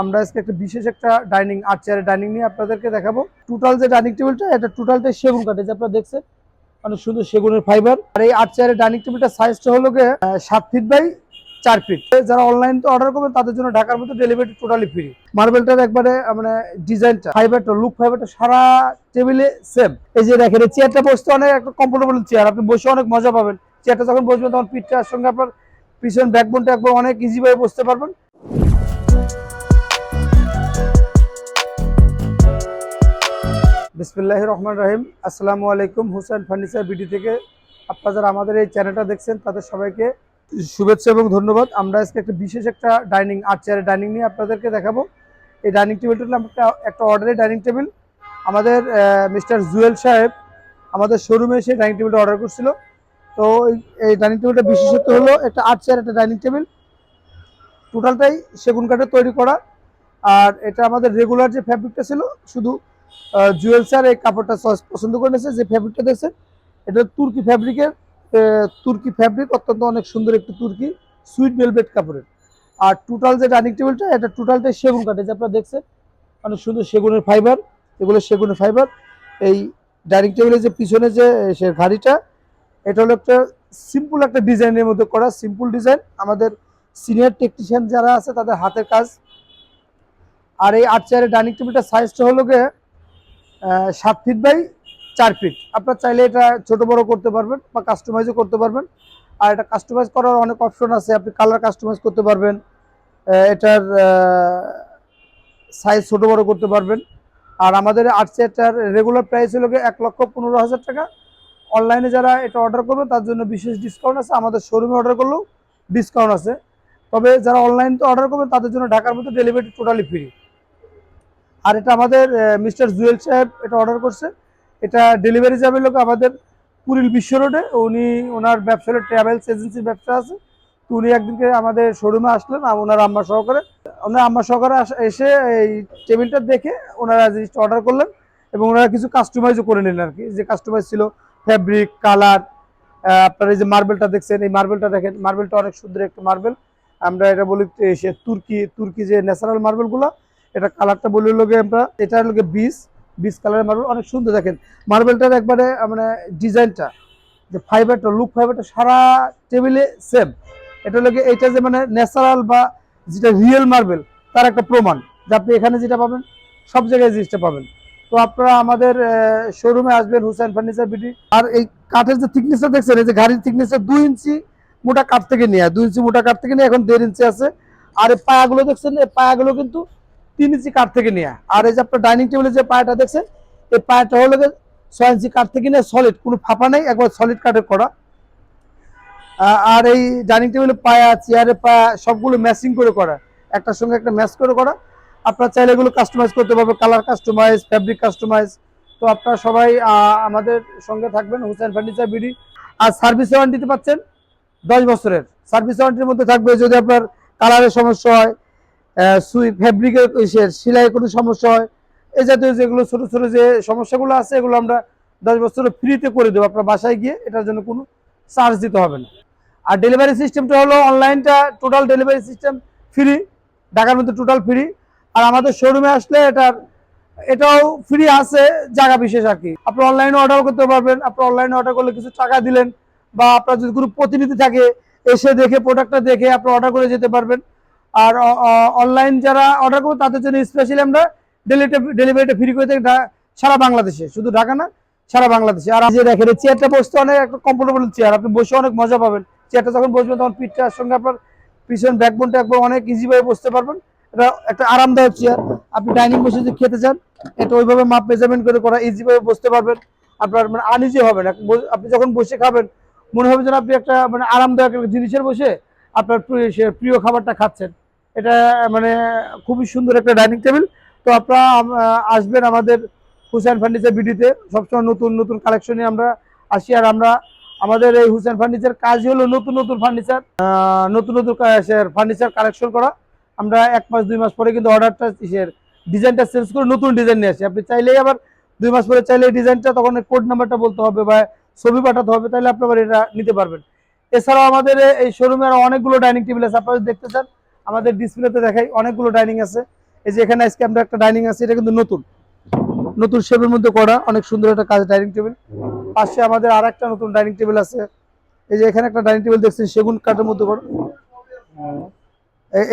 আমরা আজকে একটা বিশেষ একটা ডাইনিং আট চেয়ারের ডাইনিং নিয়ে আপনাদেরকে দেখাবো। টোটাল যে ডাইনিং টেবিলটা এটা টোটালটাই সেগুন কাঠে যে আপনারা দেখছেন, অনেক সুন্দর সেগুনের ফাইবার আর এই আট চেয়ারের ডাইনিং টেবিলটা সাইজটা হলো গিয়ে সাত ফিট বাই চার ফিট যারা অনলাইন তো অর্ডার করবেন, তাদের জন্য ঢাকার মধ্যে ডেলিভারি টোটালি ফ্রি মার্বেলটার একবারে মানে ডিজাইনটা ফাইবারটা লুক ফাইবারটা সারা টেবিলে সেম এই যে দেখেন, এই চেয়ারটা বসতে অনেক একটা কমফোর্টেবল চেয়ার আপনি বসে অনেক মজা পাবেন। চেয়ারটা যখন বসবেন, তখন পিঠটার সঙ্গে আপনার পিছন ব্যাকবোনটা একবার অনেক ইজি ভাবে বসতে পারবেন। বিসমিল্লাহ রহমান রহিম। আসসালামু আলাইকুম, হুসেন ফার্নিচার বিডি থেকে। আপনারা আমাদের এই চ্যানেলটা দেখছেন, তাদের সবাইকে শুভেচ্ছা এবং ধন্যবাদ। আমরা আজকে একটা বিশেষ একটা ডাইনিং, আট চেয়ারের ডাইনিং নিয়ে আপনাদেরকে দেখাবো। এই ডাইনিং টেবিলটা একটা একটা অর্ডারের ডাইনিং টেবিল। আমাদের মিস্টার জুয়েল সাহেব আমাদের শোরুমে সেই ডাইনিং টেবিলটা অর্ডার করছিল। তো এই- ডাইনিং টেবিলটা বিশেষত্ব হলো, একটা আট চেয়ার একটা ডাইনিং টেবিল। টোটালটাই সেগুন কাঠে তৈরি করা। আর এটা আমাদের রেগুলার যে ফ্যাব্রিকটা ছিল, শুধু জুয়েল স্যার এই কাপড়টা চয়েস পছন্দ করে নিয়েছে, যে ফ্যাব্রিকটা দেখছেন এটা তুর্কি ফ্যাব্রিকের তুর্কি ফ্যাব্রিক অত্যন্ত অনেক সুন্দর একটি তুর্কি সুইট ভেলভেট কাপড়ের। আর টোটাল যে ডাইনিং টেবিলটা এটা টোটালটাই সেগুন কাঠে যে আপনারা দেখছেন, অনেক সুন্দর সেগুনের ফাইবার এগুলো সেগুনের ফাইবার এই ডাইনিং টেবিলের যে পিছনে যে সে ঘাড়িটা, এটা হলো একটা সিম্পল একটা ডিজাইনের মধ্যে করা সিম্পল ডিজাইন আমাদের সিনিয়র টেকনিশিয়ান যারা আছে, তাদের হাতের কাজ। আর এই আট চেয়ারের ডাইনিং টেবিলটার সাইজটা হলো গিয়ে সাত ফিট বাই চার ফিট আপনার চাইলে এটা ছোট বড় করতে পারবেন বা কাস্টমাইজও করতে পারবেন। আর এটা কাস্টমাইজ করার অনেক অপশন আছে। আপনি কালার কাস্টমাইজ করতে পারবেন। এটার সাইজ ছোট বড় করতে পারবেন। আর আমাদের আট চেয়ারটার রেগুলার প্রাইস হলো এক লক্ষ পনেরো হাজার টাকা। অনলাইনে যারা এটা অর্ডার করবে, তার জন্য বিশেষ ডিসকাউন্ট আছে। আমাদের শোরুমে অর্ডার করলেও ডিসকাউন্ট আছে। তবে যারা অনলাইন তো অর্ডার করবে, তাদের জন্য ঢাকার মধ্যে ডেলিভারি টোটালি ফ্রি আর এটা আমাদের মিস্টার জুয়েল সাহেব এটা অর্ডার করছে। এটা ডেলিভারি যাবে লোক আমাদের পুরিল বিশ্ব রোডে উনি, ওনার ব্যবসা ট্রাভেলস এজেন্সির ব্যবসা আছে। তো উনি একদিনকে আমাদের শোরুমে আসলেন ওনার আম্মা সহকারে। ওনার আম্মা সহকারে এসে এই টেবিলটা দেখে ওনারা জিনিসটা অর্ডার করলেন এবং ওনারা কিছু কাস্টমাইজও করে নিলেন আর কি যে কাস্টমাইজ ছিল ফ্যাব্রিক কালার আপনার এই যে মার্বেলটা দেখছেন, এই মার্বেলটা দেখেন মার্বেলটা অনেক সুন্দর একটা মার্বেল আমরা এটা বলি সে তুর্কি তুর্কি যে ন্যাচারাল মার্বেলগুলো এটা কালারটা বলি লোকে আমরা। এটা লোকে বিষ বিষ কালারের মার্বেল, অনেক সুন্দর দেখেন। মার্বেলটার একবারে মানে ডিজাইনটা, যে ফাইবারটা লুক ফাইবারটা সারা টেবিলে সেম এটা লোকে এটা যে মানে ন্যাচারাল বা যেটা রিয়েল মার্বেল, তার একটা প্রমাণ যে আপনি এখানে যেটা পাবেন, সব জায়গায় জিনিসটা পাবেন। তো আপনারা আমাদের শোরুমে আসবেন হুসেন ফার্নিচার বিডি আর এই কাঠের যে থিকনেসটা দেখছেন, এই যে গাড়ির থিকনেসটা দুই ইঞ্চি মোটা কাঠ থেকে নিয়ে, দুই ইঞ্চি মোটা কাঠ থেকে নিয়ে, এখন দেড় ইঞ্চি আছে। আর এই পায়াগুলো দেখছেন, এই পায়াগুলো কিন্তু তিন ইঞ্চি কাঠ থেকে নিয়ে। আর এই যে আপনার ডাইনিং টেবিলের যে পায়াটা দেখছেন, এই পায়াটা হলো ছয় ইঞ্চি কাঠ থেকে নিয়ে সলিড কোনো ফাঁপা নেই, একবার সলিড কাঠের করা আর এই ডাইনিং টেবিলের পায়া, চেয়ারের পায়া, সবগুলো ম্যাচিং করে করা। একটার সঙ্গে একটা ম্যাচ করে করা। আপনারা চাইলে এগুলো কাস্টমাইজ করতে পারবে কালার কাস্টমাইজ ফ্যাব্রিক কাস্টমাইজ তো আপনারা সবাই আমাদের সঙ্গে থাকবেন, হুসেন ফার্নিচার বিডি। আর সার্ভিস ওয়ারেন্টিতে পাচ্ছেন দশ বছরের। সার্ভিস ওয়ারেন্টির মধ্যে থাকবে, যদি আপনার কালারের সমস্যা হয় সুই ফ্যাব্রিকের সেলাইয়ের কোনো সমস্যা হয়? এই জাতীয় যেগুলো ছোট ছোট যে সমস্যাগুলো আছে, এগুলো আমরা দশ বছরের ফ্রিতে করে দেবো। আপনার বাসায় গিয়ে এটার জন্য কোনো চার্জ দিতে হবে না। আর ডেলিভারি সিস্টেমটা হলো অনলাইনটা টোটাল ডেলিভারি সিস্টেম ফ্রি ঢাকার মধ্যে টোটাল ফ্রি আর আমাদের শোরুমে আসলে এটার, এটাও ফ্রি আছে জায়গা বিশেষ আর কি। আপনি অনলাইনে অর্ডার করতে পারবেন। আপনি অনলাইনে অর্ডার করলে কিছু টাকা দিলেন বা আপনার যদি কোনো প্রতিনিধি থাকে, এসে দেখে প্রোডাক্টটা দেখে আপনি অর্ডার করে যেতে পারবেন। আর অনলাইন যারা অর্ডার করবে, তাদের জন্য স্পেশালি আমরা ডেলিভারিটা ফ্রি করে থাকি সারা বাংলাদেশে। শুধু ঢাকা না, সারা বাংলাদেশে। আর যে দেখেন চেয়ারটা বসতে অনেক একটা কমফোর্টেবল চেয়ার আপনি বসে অনেক মজা পাবেন। চেয়ারটা যখন বসবেন, তখন পিঠটার সঙ্গে আপনার পিছন ব্যাকবোনটা একবার অনেক ইজি ভাবে বসতে পারবেন। এটা একটা আরামদায়ক চেয়ার আপনি ডাইনিং বসে যদি খেতে চান, এটা ওইভাবে মাপ মেজারমেন্ট করে করা ইজি ভাবে বসতে পারবেন। আপনার মানে আনইজি হবে না। আপনি যখন বসে খাবেন, মনে হবে যেন আপনি একটা মানে আরামদায়ক জিনিসের বসে আপনার প্রিয় খাবারটা খাচ্ছেন। এটা মানে খুবই সুন্দর একটা ডাইনিং টেবিল। তো আপনারা আসবেন আমাদের হুসেন ফার্নিচার বিডিতে। সবসময় নতুন নতুন কালেকশন আমরা আসি। আর আমরা, আমাদের এই হুসেন ফার্নিচার কাজই হলো নতুন নতুন ফার্নিচার নতুন নতুন ফার্নিচার কালেকশন করা। আমরা এক মাস, দুই মাস পরে কিন্তু অর্ডারটা ডিজাইনটা চেঞ্জ করে নতুন ডিজাইন নিয়ে আসি। আপনি চাইলেই আবার দুই মাস পরে চাইলে ডিজাইনটা তখন কোড নাম্বারটা বলতে হবে বা ছবি পাঠাতে হবে তাহলে আপনি আবার এটা নিতে পারবেন। এছাড়াও আমাদের এই শোরুমে আরও অনেকগুলো ডাইনিং টেবিল আছে। আপনারা দেখতে চান আমাদের ডিসপ্লেতে দেখাই, অনেকগুলো ডাইনিং আছে। এই যে এখানে আজকে আমরা একটা ডাইনিং আছে, এটা কিন্তু নতুন। নতুন শেপের মধ্যে করা, অনেক সুন্দর একটা কাজ ডাইনিং টেবিল পাশে আমাদের আর একটা নতুন ডাইনিং টেবিল আছে। এই যে এখানে একটা ডাইনিং টেবিল দেখছেন, সেগুন কাঠের মধ্যে করা।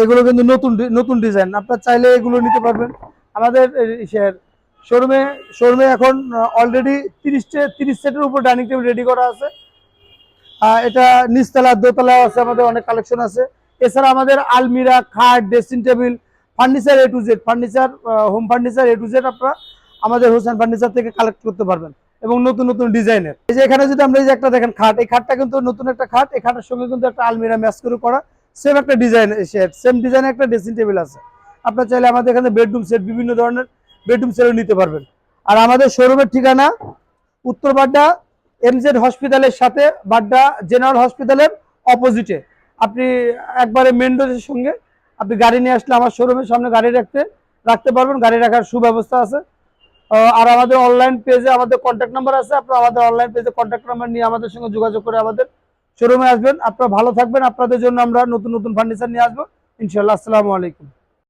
এগুলো কিন্তু নতুন নতুন ডিজাইন আপনার চাইলে এগুলো নিতে পারবেন। আমাদের শোরুমে শোরুমে এখন অলরেডি তিরিশটে তিরিশ সেটের উপর ডাইনিং টেবিল রেডি করা আছে। এটা নিচতলা দোতলা আছে, আমাদের অনেক কালেকশন আছে। এছাড়া আমাদের আলমিরা, খাট, dressing table, furniture A to Z furniture home furniture A to Z আপনারা আমাদের হোসেন ফার্নিচার থেকে কালেক্ট করতে পারবেন এবং নতুন নতুন ডিজাইনের। এই যে এখানে যদি আমরা এই যে একটা দেখেন খাট, এই খাটটা কিন্তু নতুন একটা খাট, এই খাটের সঙ্গে কিন্তু একটা আলমিরা ম্যাচ করে করা সেম একটা ডিজাইন সেম ডিজাইনের একটা ড্রেসিং টেবিল আছে। আপনার চাইলে আমাদের এখানে বেডরুম সেট বিভিন্ন ধরনের বেডরুম সেটও নিতে পারবেন। আর আমাদের শোরুমের ঠিকানা উত্তর বাড্ডা এমজেড হসপিটালের সাথে বাড্ডা জেনারেল হসপিটালের অপোজিটে আপনি একবারে মেন রোডের সঙ্গে আপনি গাড়ি নিয়ে আসলে আমার শোরুমের সামনে গাড়ি রাখতে রাখতে পারবেন, গাড়ি রাখার সুব্যবস্থা আছে। আর আমাদের অনলাইন পেজে আমাদের কন্ট্যাক্ট নাম্বার আছে, আপনারা আমাদের অনলাইন পেজে কন্ট্যাক্ট নাম্বার নিয়ে আমাদের সঙ্গে যোগাযোগ করে আমাদের শোরুমে আসবেন। আপনারা ভালো থাকবেন, আপনাদের জন্য আমরা নতুন নতুন ফার্নিচার নিয়ে আসব। ইনশাল্লাহ আসসালামু আলাইকুম।